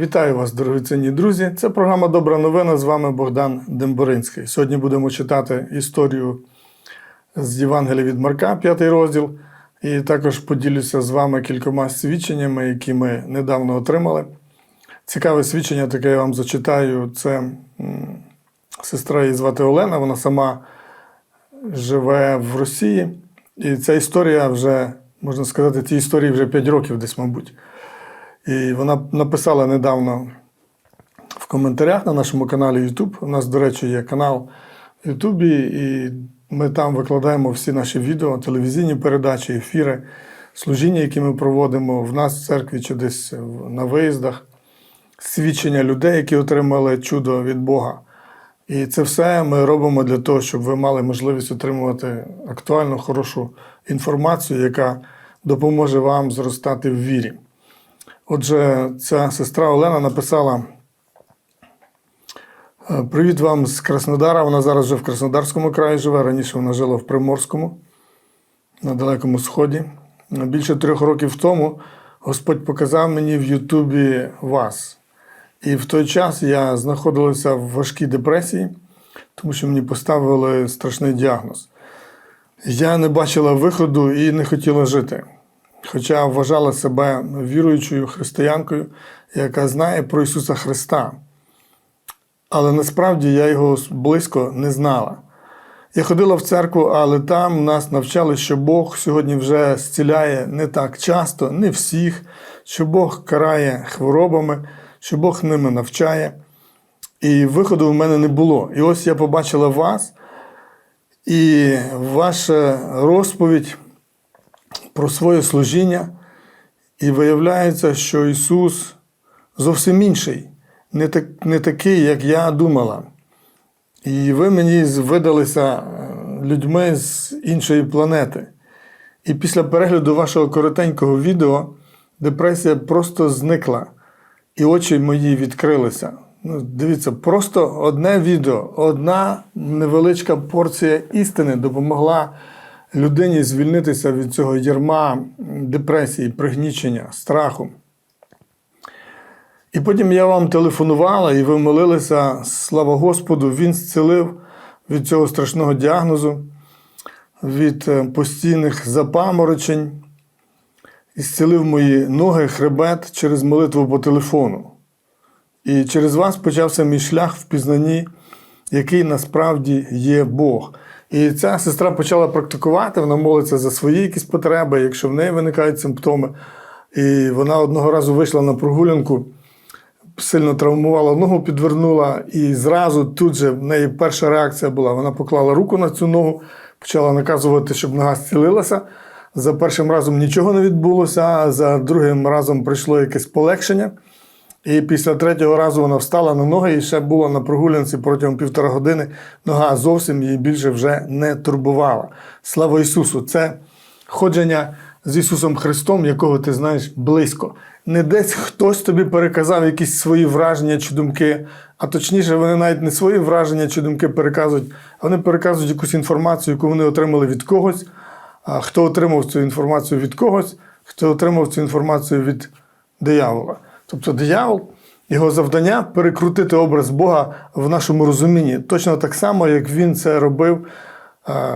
Вітаю вас, дорогоцінні друзі. Це програма Добра новина. З вами Богдан Демборинський. Сьогодні будемо читати історію з Євангелія від Марка, п'ятий розділ. І також поділюся з вами кількома свідченнями, які ми недавно отримали. Цікаве свідчення, таке я вам зачитаю. Це сестра її звати Олена, вона сама живе в Росії. І ця історія вже, можна сказати, цій історії вже 5 років десь, мабуть. І вона написала недавно в коментарях на нашому каналі YouTube. У нас, до речі, є канал в Ютубі, і ми там викладаємо всі наші відео, телевізійні передачі, ефіри, служіння, які ми проводимо в нас в церкві чи десь на виїздах, свідчення людей, які отримали чудо від Бога. І це все ми робимо для того, щоб ви мали можливість отримувати актуальну, хорошу інформацію, яка допоможе вам зростати в вірі. Отже, ця сестра Олена написала: «Е, Привіт вам з Краснодара. Вона зараз вже в Краснодарському краї живе. Раніше вона жила в Приморському, на Далекому Сході. Більше трьох років тому Господь показав мені в Ютубі вас. І в той час я знаходилася в важкій депресії, тому що мені поставили страшний діагноз. Я не бачила виходу і не хотіла жити. Хоча вважала себе віруючою християнкою, яка знає про Ісуса Христа. Але насправді я його близько не знала. Я ходила в церкву, але там нас навчали, що Бог сьогодні вже зціляє не так часто, не всіх, що Бог карає хворобами, що Бог ними навчає. І виходу в мене не було. І ось я побачила вас, і ваша розповідь про своє служіння, і виявляється, що Ісус зовсім інший, не, так, не такий, як я думала. І ви мені видалися е, людьми з іншої планети. І після перегляду вашого коротенького відео депресія просто зникла, і очі мої відкрилися. Ну, дивіться, просто одне відео, одна невеличка порція істини допомогла людині звільнитися від цього ярма депресії, пригнічення, страху. І потім я вам телефонувала, і ви молилися, слава Господу, Він зцілив від цього страшного діагнозу, від е, постійних запаморочень, і зцілив мої ноги, хребет через молитву по телефону. І через вас почався мій шлях в пізнанні, який насправді є Бог. І ця сестра почала практикувати, вона молиться за свої якісь потреби, якщо в неї виникають симптоми. І вона одного разу вийшла на прогулянку, сильно травмувала ногу, підвернула, і зразу тут же в неї перша реакція була: вона поклала руку на цю ногу, почала наказувати, щоб нога зцілилася. За першим разом нічого не відбулося, а за другим разом прийшло якесь полегшення. І після третього разу вона встала на ноги і ще була на прогулянці протягом півтора години. Нога зовсім її більше вже не турбувала. Слава Ісусу! Це ходження з Ісусом Христом, якого ти знаєш близько. Не десь хтось тобі переказав якісь свої враження чи думки, а точніше, вони навіть не свої враження чи думки переказують, а вони переказують якусь інформацію, яку вони отримали від когось. Хто отримав цю інформацію від когось, хто отримав цю інформацію від диявола. Тобто диявол, його завдання перекрутити образ Бога в нашому розумінні, точно так само, як він це робив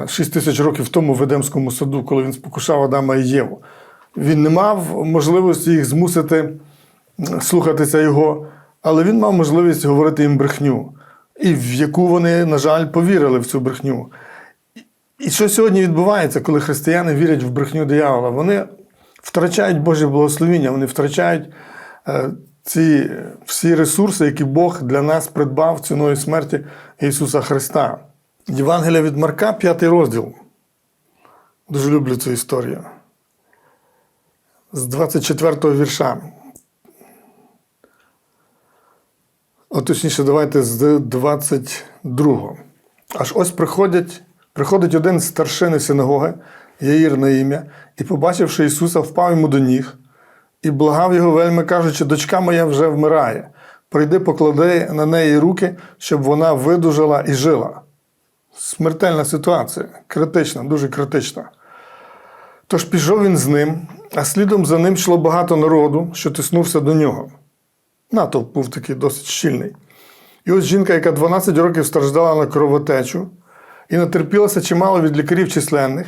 6 тисяч років тому в Едемському саду, коли він спокушав Адама і Єву. Він не мав можливості їх змусити слухатися його, але він мав можливість говорити їм брехню, і в яку вони, на жаль, повірили в цю брехню. І що сьогодні відбувається, коли християни вірять в брехню диявола? Вони втрачають Боже благословіння, вони втрачають е, ці всі ресурси, які Бог для нас придбав ціною смерті Ісуса Христа. Євангелія від Марка, п'ятий розділ. Дуже люблю цю історію. З 24 вірша. О, точніше, давайте з 22. Аж ось приходять, приходить один з старшини синагоги, Яїр на ім'я, і, побачивши Ісуса, впав йому до ніг і благав його вельми, кажучи, дочка моя вже вмирає. Прийди, поклади на неї руки, щоб вона видужала і жила. Смертельна ситуація, критична, дуже критична. Тож пішов він з ним, а слідом за ним йшло багато народу, що тиснувся до нього. натовп був такий досить щільний. І ось жінка, яка 12 років страждала на кровотечу і натерпілася чимало від лікарів численних,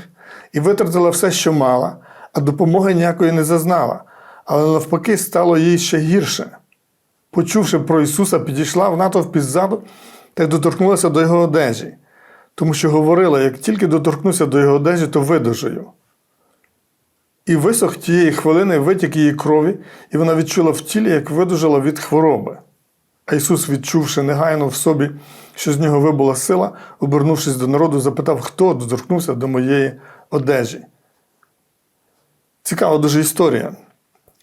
і витратила все, що мала, а допомоги ніякої не зазнала. Але навпаки, стало їй ще гірше. Почувши про Ісуса, підійшла в натовпі ззаду та й доторкнулася до його одежі, тому що говорила: як тільки доторкнуся до його одежі, то видужаю. І висох тієї хвилини витік її крові, і вона відчула в тілі, як видужала від хвороби. А Ісус, відчувши негайно в собі, що з нього вибула сила, обернувшись до народу, запитав, хто доторкнувся до моєї одежі. Цікава дуже історія.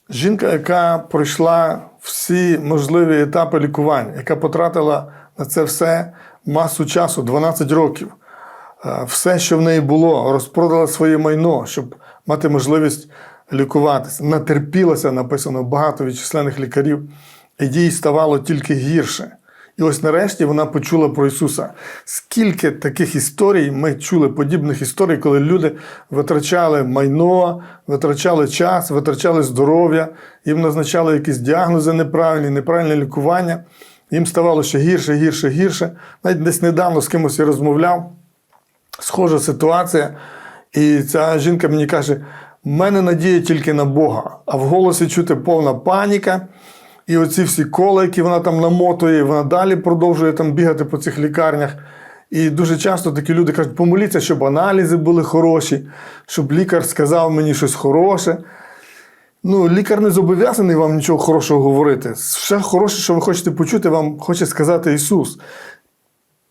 Жінка, яка пройшла всі можливі етапи лікування, яка потратила на це все масу часу, 12 років, Е, все, що в неї було, розпродала своє майно, щоб мати можливість лікуватися. Натерпілася, написано, багато від численних лікарів, і їй ставало тільки гірше. І ось нарешті вона почула про Ісуса. Скільки таких історій ми чули, подібних історій, коли люди витрачали майно, витрачали час, витрачали здоров'я, їм назначали якісь діагнози неправильні, неправильне лікування. Їм ставало ще гірше, гірше, гірше. Навіть десь недавно з кимось я розмовляв схожа ситуація. І ця жінка мені каже: в мене надія тільки на Бога, а в голосі чути повна паніка. І оці всі кола, які вона там намотує, вона далі продовжує там бігати по цих лікарнях. І дуже часто такі люди кажуть, помоліться, щоб аналізи були хороші, щоб лікар сказав мені щось хороше. Ну, лікар не зобов'язаний вам нічого хорошого говорити. Все хороше, що ви хочете почути, вам хоче сказати Ісус.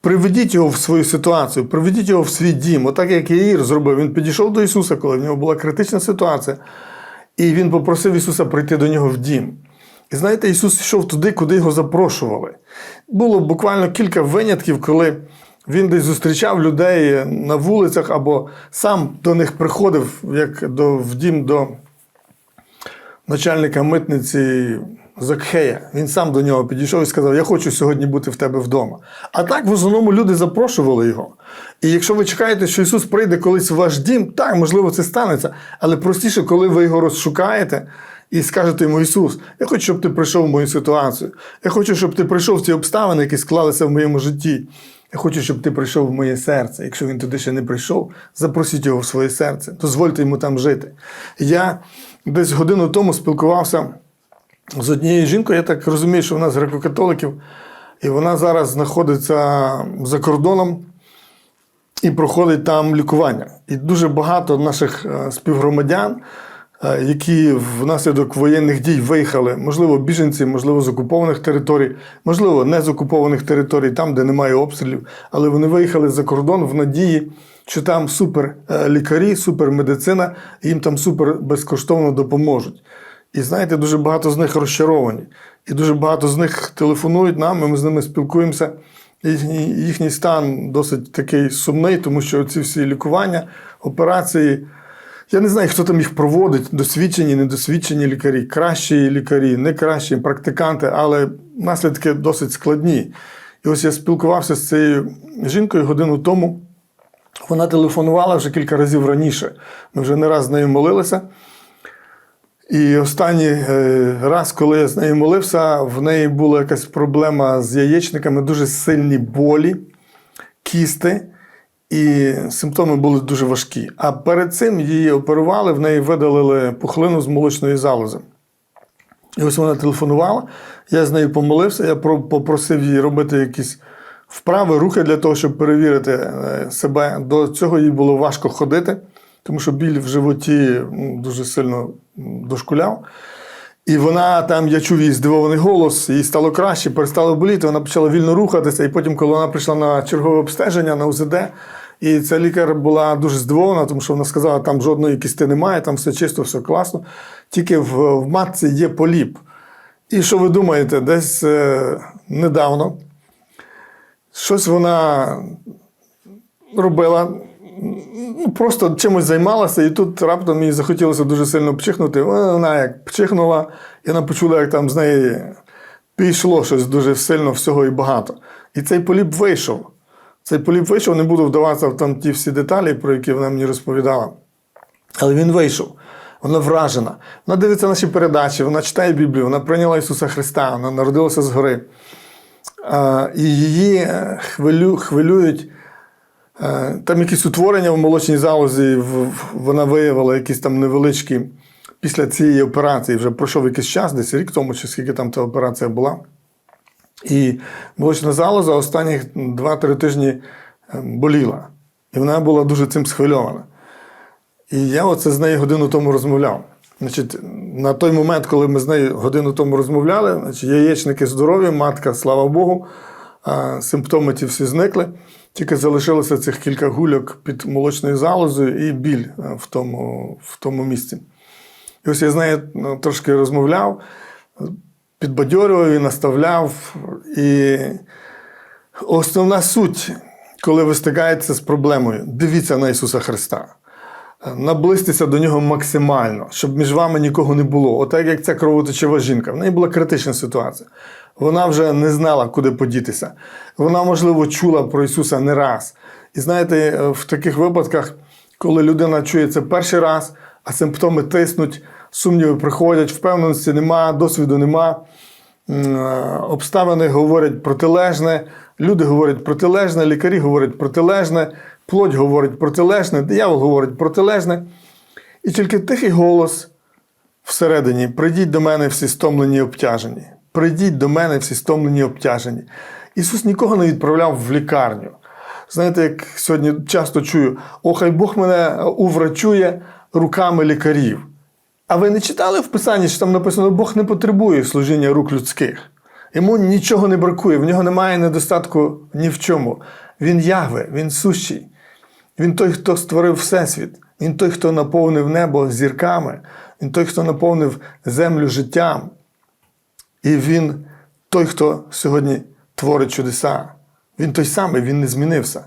Приведіть його в свою ситуацію, приведіть його в свій дім. Отак, як Яїр зробив. Він підійшов до Ісуса, коли в нього була критична ситуація, і він попросив Ісуса прийти до нього в дім. І знаєте, Ісус йшов туди, куди його запрошували. Було буквально кілька винятків, коли він десь зустрічав людей на вулицях або сам до них приходив, як до, в дім до начальника митниці Закхея. Він сам до нього підійшов і сказав: Я хочу сьогодні бути в тебе вдома. А так в основному люди запрошували його. І якщо ви чекаєте, що Ісус прийде колись в ваш дім, так, можливо, це станеться. Але простіше, коли ви його розшукаєте. І скажете йому Ісус, я хочу, щоб ти прийшов в мою ситуацію. Я хочу, щоб ти прийшов в ці обставини, які склалися в моєму житті. Я хочу, щоб ти прийшов в моє серце. Якщо він туди ще не прийшов, запросіть його в своє серце, дозвольте йому там жити. Я десь годину тому спілкувався з однією жінкою, я так розумію, що вона з греко-католиків, і вона зараз знаходиться за кордоном і проходить там лікування. І дуже багато наших е, співгромадян, які внаслідок воєнних дій виїхали, можливо, біженці, можливо, з окупованих територій, можливо, не з окупованих територій, там, де немає обстрілів, але вони виїхали за кордон в надії, що там супер е, лікарі, супер медицина, і їм там супер безкоштовно допоможуть. І знаєте, дуже багато з них розчаровані. І дуже багато з них телефонують нам, і ми з ними спілкуємося. Їхній, їхній стан досить такий сумний, тому що ці всі лікування, операції. Я не знаю, хто там їх проводить, досвідчені, недосвідчені лікарі, кращі лікарі, не кращі, практиканти, але наслідки досить складні. І ось я спілкувався з цією жінкою годину тому. Вона телефонувала вже кілька разів раніше. Ми вже не раз з нею молилися. І останній е, раз, коли я з нею молився, в неї була якась проблема з яєчниками, дуже сильні болі, кісти, і симптоми були дуже важкі. А перед цим її оперували, в неї видалили пухлину з молочної залози. І ось вона телефонувала, я з нею помолився, я попросив її робити якісь вправи, рухи для того, щоб перевірити е, себе. До цього їй було важко ходити тому що біль в животі дуже сильно дошкуляв. І вона там, я чув її здивований голос, їй стало краще, перестало боліти, вона почала вільно рухатися. І потім, коли вона прийшла на чергове обстеження на УЗД, і ця лікар була дуже здивована, тому що вона сказала, там жодної кісти немає, там все чисто, все класно. Тільки в, в матці є поліп. І що ви думаєте, десь е, недавно щось вона робила ну, просто чимось займалася, і тут раптом їй захотілося дуже сильно пчихнути. Вона як пчихнула, і вона почула, як там з неї пішло щось дуже сильно всього і багато. І цей поліп вийшов. Цей поліп вийшов, не буду вдаватися в там ті всі деталі, про які вона мені розповідала. Але він вийшов. Вона вражена. Вона дивиться наші передачі, вона читає Біблію, вона прийняла Ісуса Христа, вона народилася згори. І її е, хвилю, хвилюють е, там якісь утворення в молочній залозі, вона виявила якісь там невеличкі після цієї операції. Вже пройшов якийсь час, десь рік тому, чи скільки там та операція була. І молочна залоза останні 2-3 тижні е, боліла. І вона була дуже цим схвильована. І я оце з нею годину тому розмовляв. Значить, на той момент, коли ми з нею годину тому розмовляли, значить, яєчники здорові, матка, слава Богу, симптоми ті всі зникли. Тільки залишилося цих кілька гульок під молочною залозою і біль е, в тому, в тому місці. І ось я з нею ну, трошки розмовляв, підбадьорював і наставляв. І основна суть, коли ви стикаєтеся з проблемою, дивіться на Ісуса Христа. Наблизьтеся до нього максимально, щоб між вами нікого не було. Отак як ця кровоточива жінка. В неї була критична ситуація. Вона вже не знала, куди подітися. Вона, можливо, чула про Ісуса не раз. І знаєте, в таких випадках, коли людина чує це перший раз, а симптоми тиснуть, сумніви приходять, впевненості нема, досвіду нема. Е, Обставини говорять протилежне, люди говорять протилежне, лікарі говорять протилежне, плоть говорить протилежне, диявол говорить протилежне. І тільки тихий голос всередині: прийдіть до мене всі стомлені і обтяжені. Прийдіть до мене всі стомлені і обтяжені. Ісус нікого не відправляв в лікарню. Знаєте, як сьогодні часто чую: о, хай Бог мене уврачує руками лікарів. А ви не читали в Писанні, що там написано, Бог не потребує служіння рук людських. Йому нічого не бракує, в нього немає недостатку ні в чому. Він Ягве, він сущий. Він той, хто створив Всесвіт. Він той, хто наповнив небо зірками. Він той, хто наповнив землю життям. І він той, хто сьогодні творить чудеса. Він той самий, він не змінився.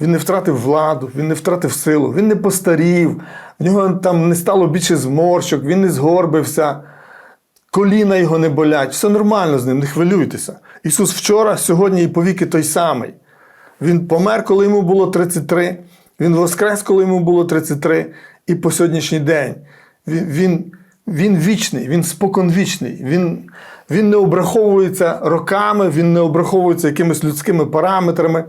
Він не втратив владу, він не втратив силу, він не постарів, в нього там не стало більше зморщок, він не згорбився, коліна його не болять. Все нормально з ним, не хвилюйтеся. Ісус вчора, сьогодні і повіки той самий. Він помер, коли йому було 33, він воскрес, коли йому було 33, і по сьогоднішній день. Він, він, він вічний, він споконвічний, він, він не обраховується роками, він не обраховується якимись людськими параметрами.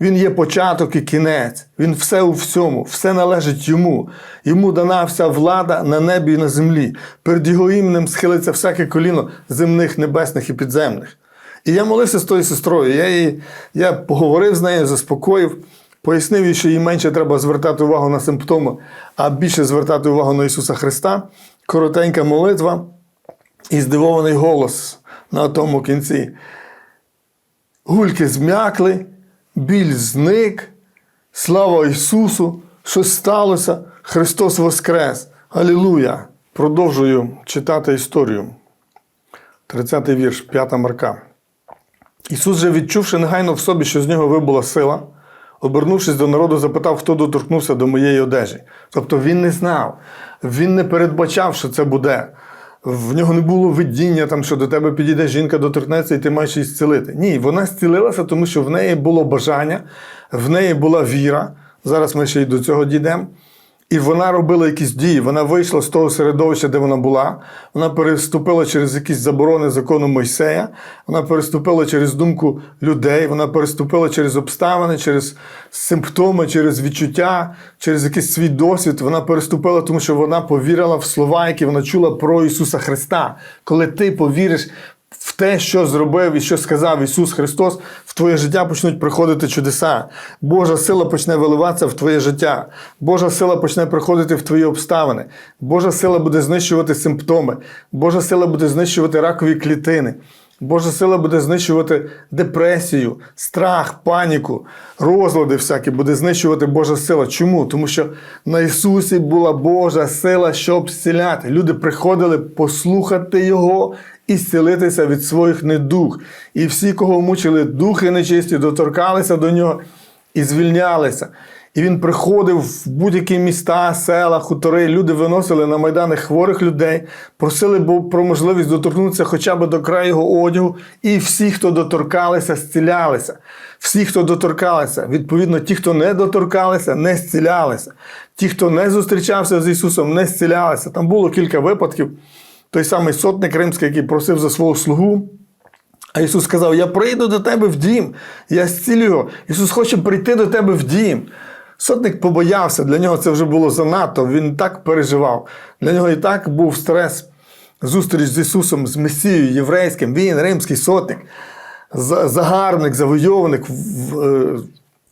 Він є початок і кінець. Він все у всьому, все належить йому. Йому дана вся влада на небі і на землі. Перед його іменем схилиться всяке коліно земних, небесних і підземних. І я молився з тою сестрою. Я, її, я поговорив з нею, заспокоїв, пояснив їй, що їй менше треба звертати увагу на симптоми, а більше звертати увагу на Ісуса Христа. Коротенька молитва і здивований голос на тому кінці. Гульки зм'якли, біль зник, слава Ісусу, щось сталося, Христос Воскрес. Алілуя! Продовжую читати історію. 30-й вірш, 5 Марка. Ісус же, відчувши негайно в собі, що з нього вибула сила, обернувшись до народу, запитав, хто доторкнувся до моєї одежі. Тобто він не знав, він не передбачав, що це буде. В нього не було видіння, там, що до тебе підійде жінка, доторкнеться, і ти маєш її зцілити. Ні, вона зцілилася, тому що в неї було бажання, в неї була віра. Зараз ми ще й до цього дійдемо. І вона робила якісь дії. Вона вийшла з того середовища, де вона була. Вона переступила через якісь заборони закону Мойсея. Вона переступила через думку людей. Вона переступила через обставини, через симптоми, через відчуття, через якийсь свій досвід. Вона переступила, тому що вона повірила в слова, які вона чула про Ісуса Христа. Коли ти повіриш в те, що зробив і що сказав Ісус Христос, в твоє життя почнуть приходити чудеса. Божа сила почне виливатися в твоє життя. Божа сила почне приходити в твої обставини. Божа сила буде знищувати симптоми. Божа сила буде знищувати ракові клітини. Божа сила буде знищувати депресію, страх, паніку, розлади всякі буде знищувати Божа сила. Чому? Тому що на Ісусі була Божа сила, щоб зціляти. Люди приходили послухати Його і зцілитися від своїх недуг. І всі, кого мучили духи нечисті, доторкалися до нього і звільнялися. І він приходив в будь-які міста, села, хутори. Люди виносили на майдани хворих людей, просили про можливість доторкнутися хоча б до краю його одягу. І всі, хто доторкалися, зцілялися. Всі, хто доторкалися, відповідно, ті, хто не доторкалися, не зцілялися. Ті, хто не зустрічався з Ісусом, не зцілялися. Там було кілька випадків. Той самий сотник римський, який просив за свого слугу. А Ісус сказав: Я прийду до тебе в дім, я зцілю його. Ісус хоче прийти до тебе в дім. Сотник побоявся, для нього це вже було занадто, він так переживав. Для нього і так був стрес. Зустріч з Ісусом, з Месією єврейським, він римський сотник, за- загарбник, завойовник, е,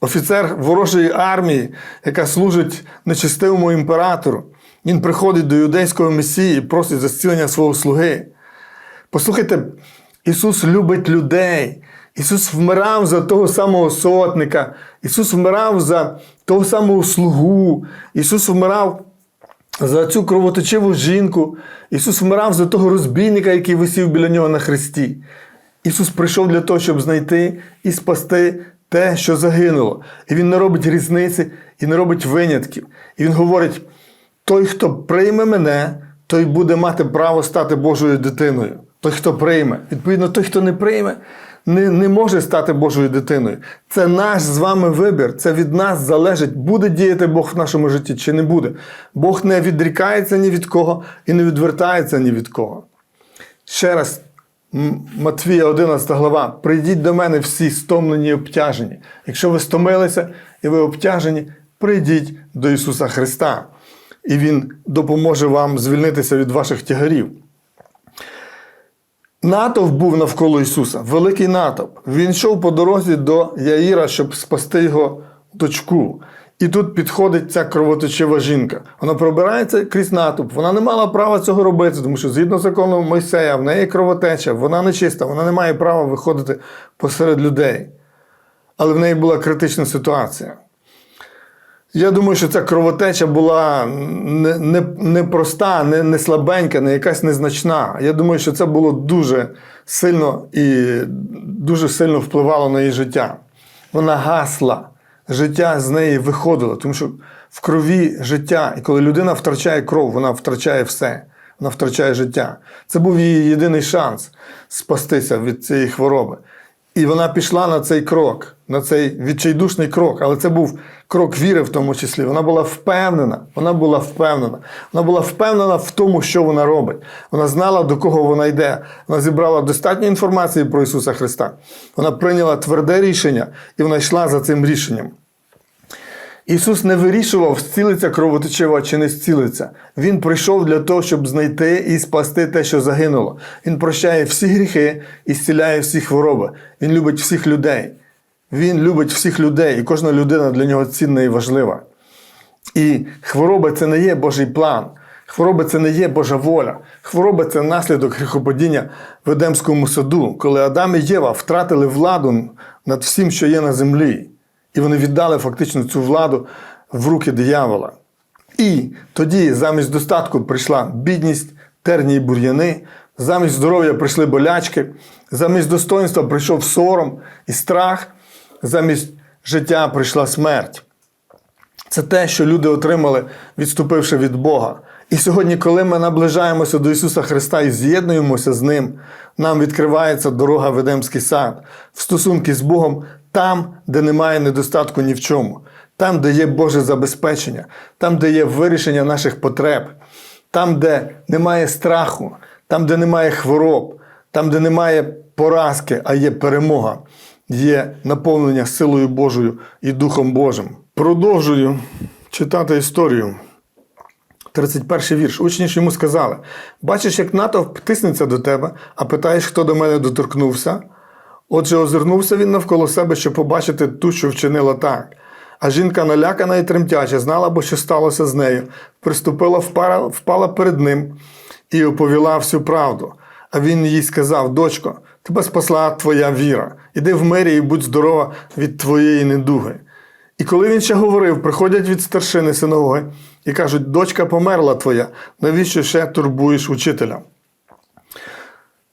офіцер ворожої армії, яка служить нечестивому імператору. Він приходить до юдейського месії і просить зцілення свого слуги. Послухайте, Ісус любить людей. Ісус вмирав за того самого сотника, Ісус вмирав за того самого слугу, Ісус вмирав за цю кровоточиву жінку, Ісус вмирав за того розбійника, який висів біля нього на хресті. Ісус прийшов для того, щоб знайти і спасти те, що загинуло. І Він не робить різниці і не робить винятків. І Він говорить: той, хто прийме мене, той буде мати право стати Божою дитиною. Той, хто прийме. Відповідно, той, хто не прийме, не, не може стати Божою дитиною. Це наш з вами вибір. Це від нас залежить, буде діяти Бог в нашому житті чи не буде. Бог не відрікається ні від кого і не відвертається ні від кого. Ще раз, Матвія 11 глава. Прийдіть до мене всі стомлені і обтяжені. Якщо ви стомилися і ви обтяжені, прийдіть до Ісуса Христа, і Він допоможе вам звільнитися від ваших тягарів. Натовп був навколо Ісуса, великий натовп. Він йшов по дорозі до Яїра, щоб спасти його дочку. І тут підходить ця кровоточива жінка. Вона пробирається крізь натовп. Вона не мала права цього робити, тому що згідно закону Мойсея, в неї кровотеча, вона нечиста, вона не має права виходити посеред людей. Але в неї була критична ситуація. Я думаю, що ця кровотеча була не, не, не проста, не, не слабенька, не якась незначна. Я думаю, що це було дуже сильно і дуже сильно впливало на її життя. Вона гасла, життя з неї виходило, тому що в крові життя, і коли людина втрачає кров, вона втрачає все. Вона втрачає життя. Це був її єдиний шанс спастися від цієї хвороби. І вона пішла на цей крок, на цей відчайдушний крок, але це був крок віри в тому числі. Вона була впевнена, вона була впевнена. Вона була впевнена в тому, що вона робить. Вона знала, до кого вона йде. Вона зібрала достатньо інформації про Ісуса Христа. Вона прийняла тверде рішення і вона йшла за цим рішенням. Ісус не вирішував, зцілиться кровоточива чи не зцілиться. Він прийшов для того, щоб знайти і спасти те, що загинуло. Він прощає всі гріхи і зціляє всі хвороби. Він любить всіх людей. Він любить всіх людей, і кожна людина для нього цінна і важлива. І хвороба це не є Божий план. Хвороба це не є Божа воля. Хвороба це наслідок гріхопадіння в Едемському саду, коли Адам і Єва втратили владу над всім, що є на землі. І вони віддали фактично цю владу в руки диявола. І тоді замість достатку прийшла бідність, терні і бур'яни, замість здоров'я прийшли болячки, замість достоинства прийшов сором і страх, замість життя прийшла смерть. Це те, що люди отримали, відступивши від Бога. І сьогодні, коли ми наближаємося до Ісуса Христа і з'єднуємося з Ним, нам відкривається дорога в Едемський сад, в стосунки з Богом там, де немає недостатку ні в чому, там, де є Боже забезпечення, там, де є вирішення наших потреб, там, де немає страху, там, де немає хвороб, там, де немає поразки, а є перемога, є наповнення силою Божою і Духом Божим. Продовжую читати історію. 31 вірш. Учні ж йому сказали: Бачиш, як натовп тиснеться до тебе, а питаєш, хто до мене доторкнувся. Отже, озирнувся він навколо себе, щоб побачити ту, що вчинила так. А жінка налякана і тремтяча, знала бо, що сталося з нею, приступила, впала, перед ним і оповіла всю правду. А він їй сказав: Дочко, тебе спасла твоя віра. Іди в мирі і будь здорова від твоєї недуги. І коли він ще говорив, приходять від старшини синагоги і кажуть: дочка померла твоя, навіщо ще турбуєш учителя?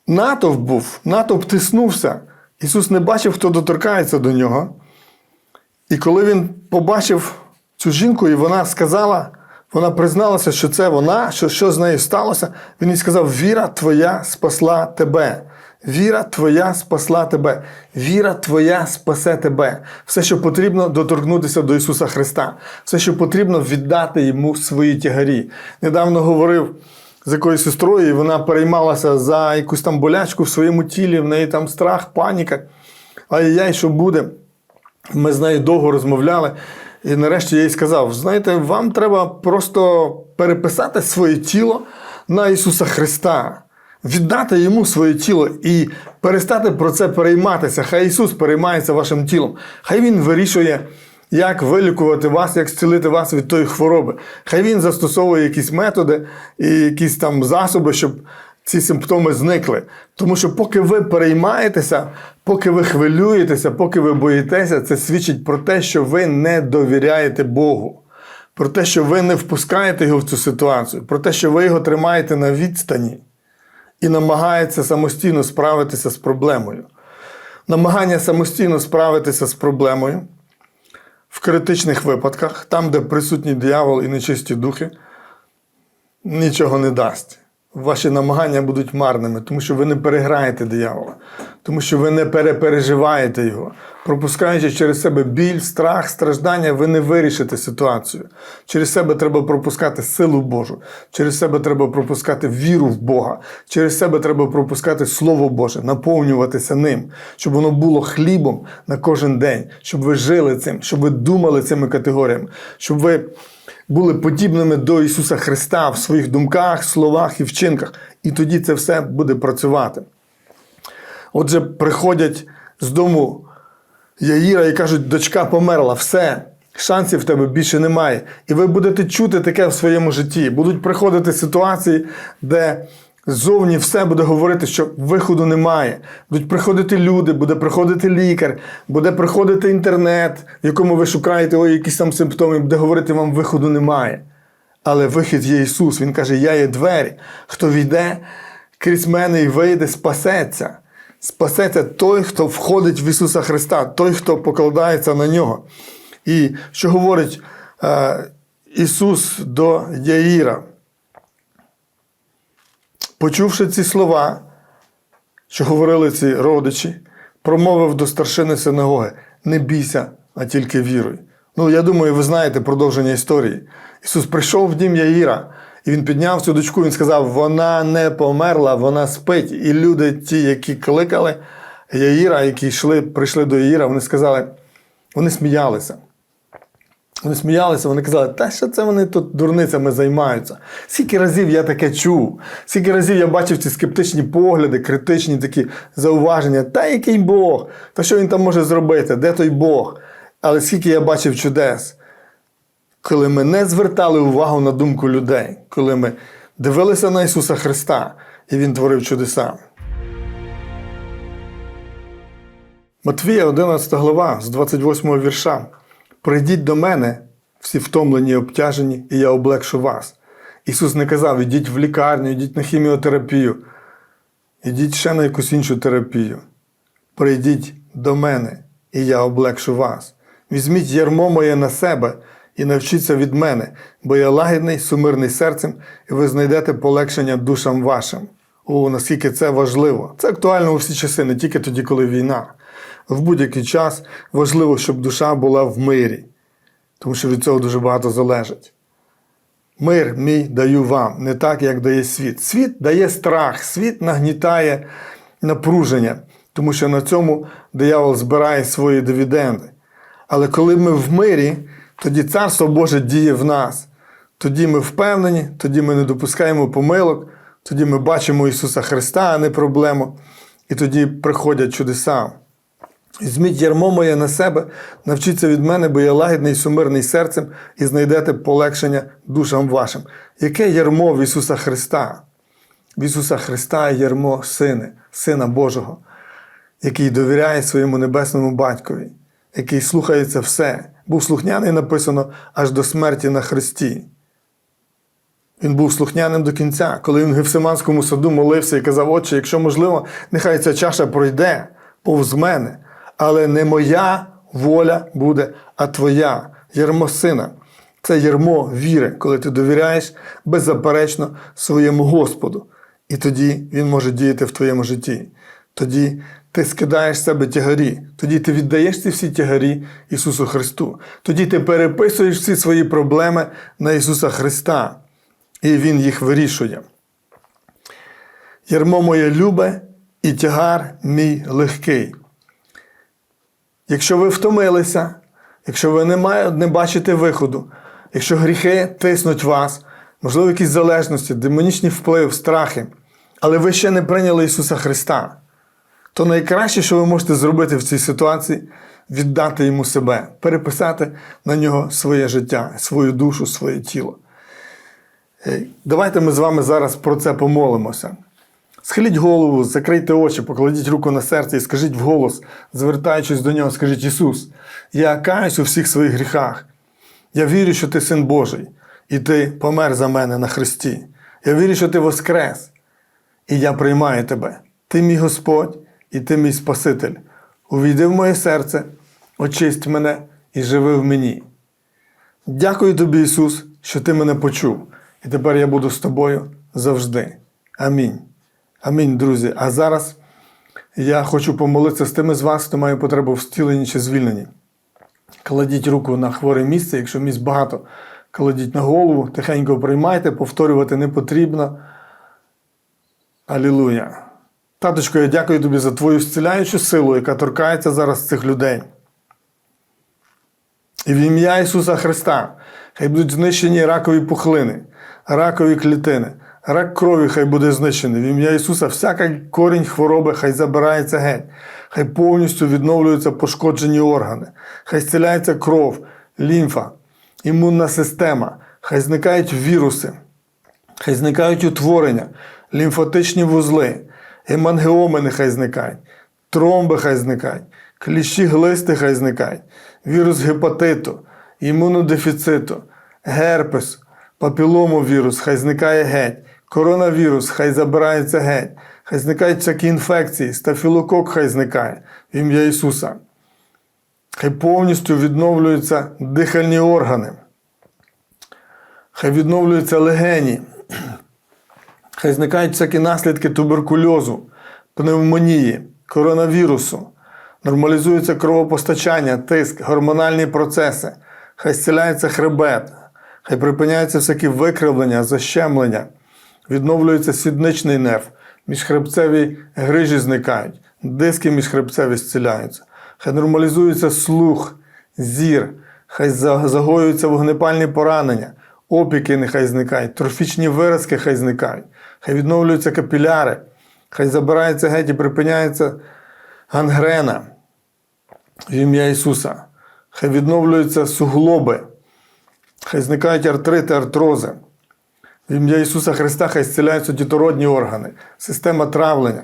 Натовп був, натовп тиснувся. Ісус не бачив, хто доторкається до нього. І коли він побачив цю жінку, і вона сказала, вона призналася, що це вона, що, що з нею сталося. Він їй сказав: Віра твоя спасла тебе. Віра твоя спасла тебе. Віра твоя спасе тебе. Все, що потрібно, доторкнутися до Ісуса Христа. Все, що потрібно, віддати йому свої тягарі. Недавно говорив з якоюсь сестрою, і вона переймалася за якусь там болячку в своєму тілі, в неї там страх, паніка. Ай-яй, що буде? Ми з нею довго розмовляли. І нарешті я їй сказав: знаєте, вам треба просто переписати своє тіло на Ісуса Христа, віддати йому своє тіло і перестати про це перейматися. Хай Ісус переймається вашим тілом. Хай Він вирішує, як вилікувати вас, як зцілити вас від тої хвороби. Хай Він застосовує якісь методи і якісь там засоби, щоб ці симптоми зникли. Тому що поки ви переймаєтеся, поки ви хвилюєтеся, поки ви боїтеся, це свідчить про те, що ви не довіряєте Богу. Про те, що ви не впускаєте його в цю ситуацію, про те, що ви його тримаєте на відстані і намагаєтеся самостійно справитися з проблемою. Намагання самостійно справитися з проблемою в критичних випадках, там, де присутній диявол і нечисті духи, нічого не дасть. Ваші намагання будуть марними, тому що ви не переграєте диявола, тому що ви не перепереживаєте його. Пропускаючи через себе біль, страх, страждання, ви не вирішите ситуацію. Через себе треба пропускати силу Божу, через себе треба пропускати віру в Бога, через себе треба пропускати Слово Боже, наповнюватися ним, щоб воно було хлібом на кожен день, щоб ви жили цим, щоб ви думали цими категоріями, щоб ви були подібними до Ісуса Христа в своїх думках, словах і вчинках. І тоді це все буде працювати. Отже, приходять з дому Яїра і кажуть, дочка померла, все, шансів в тебе більше немає. І ви будете чути таке в своєму житті. Будуть приходити ситуації, де ззовні все буде говорити, що виходу немає. Будуть приходити люди, буде приходити лікар, буде приходити інтернет, в якому ви шукаєте ой, якісь там симптоми, буде говорити вам, виходу немає. Але вихід є Ісус. Він каже: Я є двері. Хто війде крізь мене і вийде, спасеться. Спасеться той, хто входить в Ісуса Христа, той, хто покладається на нього. І що говорить е, Ісус до Яїра? Почувши ці слова, що говорили ці родичі, промовив до старшини синагоги: не бійся, а тільки віруй. Ну, я думаю, ви знаєте продовження історії. Ісус прийшов в дім Яїра, і він підняв цю дочку, він сказав: вона не померла, вона спить. І люди, ті, які кликали Яїра, які йшли, прийшли до Яїра, вони сказали, вони сміялися. Вони сміялися, вони казали, та що це вони тут дурницями займаються. Скільки разів я таке чув, скільки разів я бачив ці скептичні погляди, критичні такі зауваження. Та який Бог? Та що він там може зробити? Де той Бог? Але скільки я бачив чудес, коли ми не звертали увагу на думку людей, коли ми дивилися на Ісуса Христа, і Він творив чудеса. Матвія, 11 глава, з 28 вірша. Прийдіть до мене, всі втомлені і обтяжені, і я облегшу вас. Ісус не казав, ідіть в лікарню, ідіть на хіміотерапію, ідіть ще на якусь іншу терапію. Прийдіть до мене, і я облегшу вас. Візьміть ярмо моє на себе і навчіться від мене, бо я лагідний, сумирний серцем, і ви знайдете полегшення душам вашим. О, наскільки це важливо! Це актуально у всі часи, не тільки тоді, коли війна. В будь-який час важливо, щоб душа була в мирі, тому що від цього дуже багато залежить. Мир мій даю вам, не так, як дає світ. Світ дає страх, світ нагнітає напруження, тому що на цьому диявол збирає свої дивіденди. Але коли ми в мирі, тоді Царство Боже діє в нас. Тоді ми впевнені, тоді ми не допускаємо помилок, тоді ми бачимо Ісуса Христа, а не проблему. І тоді приходять чудеса. Візьміть ярмо моє на себе, навчіться від мене, бо я лагідний і сумирний серцем, і знайдете полегшення душам вашим. Яке ярмо в Ісуса Христа? В Ісуса Христа ярмо Сини, Сина Божого, який довіряє своєму небесному батькові, який слухається все. Був слухняний написано аж до смерті на Христі. Він був слухняним до кінця, коли він в Гефсиманському саду молився і казав, Отче, якщо можливо, нехай ця чаша пройде повз мене, але не моя воля буде, а твоя, ярмо сина. Це ярмо віри, коли ти довіряєш беззаперечно своєму Господу. І тоді Він може діяти в твоєму житті. Тоді ти скидаєш себе тягарі, тоді ти віддаєш ці всі тягарі Ісусу Христу. Тоді ти переписуєш всі свої проблеми на Ісуса Христа, і Він їх вирішує. Ярмо моє любе і тягар мій легкий. Якщо ви втомилися, якщо ви не, не бачите виходу, якщо гріхи тиснуть вас, можливо, якісь залежності, демонічний вплив, страхи, але ви ще не прийняли Ісуса Христа, то найкраще, що ви можете зробити в цій ситуації, віддати йому себе, переписати на нього своє життя, свою душу, своє тіло. Е, Давайте ми з вами зараз про це помолимося. Схиліть голову, закрийте очі, покладіть руку на серце і скажіть вголос, звертаючись до нього, скажіть Ісус, я каюсь у всіх своїх гріхах. Я вірю, що ти син Божий, і ти помер за мене на Христі. Я вірю, що ти воскрес, і я приймаю тебе. Ти мій Господь і ти мій Спаситель. Увійди в моє серце, очисть мене і живи в мені. Дякую тобі, Ісус, що ти мене почув, і тепер я буду з тобою завжди. Амінь. Амінь, друзі. А зараз я хочу помолитися з тими з вас, хто має потребу в зціленні чи звільненні. Кладіть руку на хворе місце, якщо місць багато, кладіть на голову, тихенько приймайте, повторювати не потрібно. Алілуя. Таточко, я дякую тобі за твою зціляючу силу, яка торкається зараз цих людей. І в ім'я Ісуса Христа хай будуть знищені ракові пухлини, ракові клітини, рак крові хай буде знищений. В ім'я Ісуса всяка корінь хвороби хай забирається геть, хай повністю відновлюються пошкоджені органи, хай зціляється кров, лімфа, імунна система, хай зникають віруси, хай зникають утворення, лімфатичні вузли, гемангіоми нехай зникають, тромби хай зникають, кліщі глисти хай зникають, вірус гепатиту, імунодефіциту, герпес, папіломовірус хай зникає геть, коронавірус хай забирається геть, хай зникають всякі інфекції, стафілокок хай зникає в ім'я Ісуса. Хай повністю відновлюються дихальні органи. Хай відновлюються легені. Хай зникають всякі наслідки туберкульозу, пневмонії, коронавірусу, нормалізується кровопостачання, тиск, гормональні процеси, хай зціляється хребет, хай припиняються всякі викривлення, защемлення, відновлюється сідничний нерв, міжхребцеві грижі зникають, диски міжхребцеві зціляються, хай нормалізується слух, зір, хай загоюються вогнепальні поранення, опіки нехай зникають, трофічні виразки хай зникають, хай відновлюються капіляри, хай забирається геть і припиняється гангрена в ім'я Ісуса. Хай відновлюються суглоби, хай зникають артрити, артрози. В ім'я Ісуса Христа хай зціляються дітородні органи, система травлення.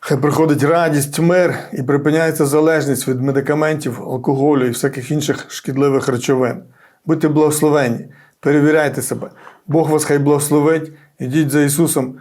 Хай приходить радість, мир і припиняється залежність від медикаментів, алкоголю і всяких інших шкідливих речовин. Будьте благословенні, перевіряйте себе. Бог вас хай благословить, ідіть за Ісусом.